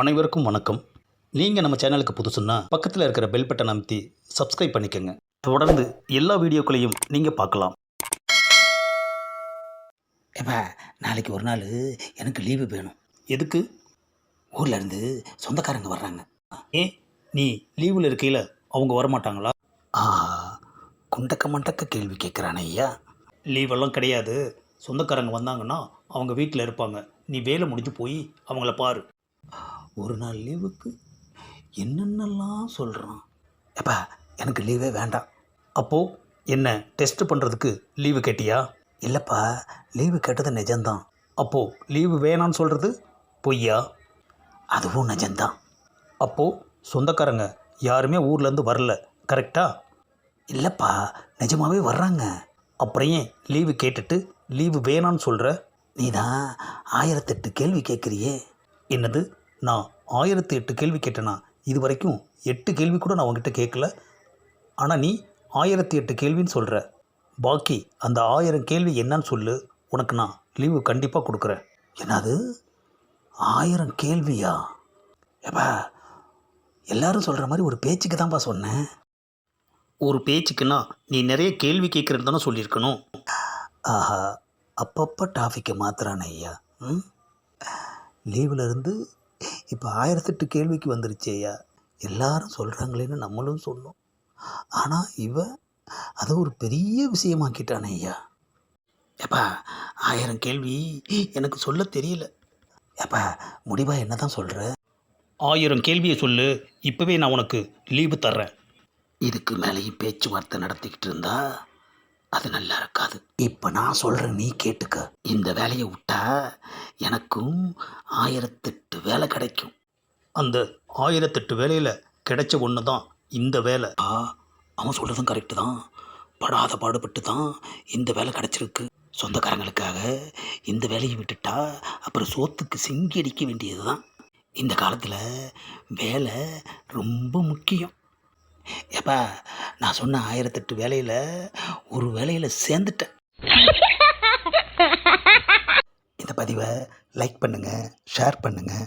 அனைவருக்கும் வணக்கம். நீங்கள் நம்ம சேனலுக்கு புதுசுன்னா பக்கத்தில் இருக்கிற பெல் பட்டனை அமைத்தி சப்ஸ்கிரைப் பண்ணிக்கோங்க. தொடர்ந்து எல்லா வீடியோக்களையும் நீங்கள் பார்க்கலாம். ஏப்பா நாளைக்கு ஒரு நாள் எனக்கு லீவு வேணும். எதுக்கு? ஊர்ல இருந்து சொந்தக்காரங்க வர்றாங்க. ஏன்? நீ லீவில் இருக்கையில் அவங்க வரமாட்டாங்களா? ஆஹா குண்டக்க மண்டக்க கேள்வி கேட்குறானே ஐயா. லீவெல்லாம் கிடையாது. சொந்தக்காரங்க வந்தாங்கன்னா அவங்க வீட்டில் இருப்பாங்க. நீ வேலை முடிஞ்சு போய் அவங்கள பாரு. ஒரு நாள் லீவுக்கு என்னென்னலாம் சொல்கிறான் எப்பா எனக்கு லீவே வேண்டாம். அப்போது என்ன டெஸ்ட் பண்ணுறதுக்கு லீவு கேட்டியா? இல்லைப்பா லீவு கேட்டது நிஜம்தான். அப்போது லீவு வேணான்னு சொல்கிறது பொய்யா? அதுவும் நிஜம்தான். அப்போது சொந்தக்காரங்க யாருமே ஊர்லேருந்து வரல கரெக்டா இல்லைப்பா நிஜமாகவே வர்றாங்க. அப்புறம் ஏன் லீவு கேட்டுட்டு லீவு வேணான்னு சொல்கிற நீ தான் ஆயிரத்தெட்டு கேள்வி கேட்குறியே. என்னது? நான் ஆயிரத்தி எட்டு கேள்வி கேட்டேனா? இது வரைக்கும் எட்டு கேள்வி கூட நான் உங்ககிட்ட கேட்கல. ஆனால் நீ ஆயிரத்தி எட்டு கேள்வின்னு சொல்கிற பாக்கி அந்த ஆயிரம் கேள்வி என்னன்னு சொல்லு. உனக்கு நான் லீவு கண்டிப்பாக கொடுக்குறேன். என்னது? ஆயிரம் கேள்வியா? எப்பா? எல்லாரும் சொல்கிற மாதிரி ஒரு பேச்சுக்கு தான்ப்பா சொன்னேன். ஒரு பேச்சுக்குன்னா நீ நிறைய கேள்வி கேட்குறது தானே சொல்லியிருக்கணும். ஆஹா அப்பப்போ டாஃபிக்கை மாத்துறானே ஐயா. ம்? லீவில் இருந்து இப்போ ஆயிரத்தெட்டு கேள்விக்கு வந்துருச்சு ஐயா எல்லாரும் சொல்கிறாங்களேன்னு நம்மளும் சொன்னோம். ஆனால் இவன் அதை ஒரு பெரிய விஷயமாக்கிட்டானே ஐயா ஏப்பா ஆயிரம் கேள்வி எனக்கு சொல்ல தெரியல. ஏப்பா முடிவா என்ன தான் சொல்கிற ஆயிரம் கேள்வியை சொல்லு இப்போவே நான் உனக்கு லீவு தர்றேன். இதுக்கு மேலேயும் பேச்சுவார்த்தை நடத்திக்கிட்டு இருந்தா அது நல்லா இருக்காது. இப்போ நான் சொல்கிறேன் நீ கேட்டுக்க. இந்த வேலையை விட்டா எனக்கும் ஆயிரத்தெட்டு வேலை கிடைக்கும். அந்த ஆயிரத்தெட்டு வேலையில் கிடைச்ச ஒன்று தான் இந்த வேலை. ஆ அவன் சொல்கிறதும் கரெக்டு தான். படாத பாடுபட்டு தான் இந்த வேலை கிடச்சிருக்கு. சொந்தக்காரங்களுக்காக இந்த வேலையை விட்டுட்டா அப்புறம் சோத்துக்கு சிங்கி அடிக்க வேண்டியது தான் இந்த காலத்தில் வேலை ரொம்ப முக்கியம். ஏப்பா நான் சொன்ன ஆயிரத்தெட்டு வேலையில் ஒரு வேலையில் சேர்ந்துட்டேன். இந்த பதிவை லைக் பண்ணுங்கள் ஷேர் பண்ணுங்கள்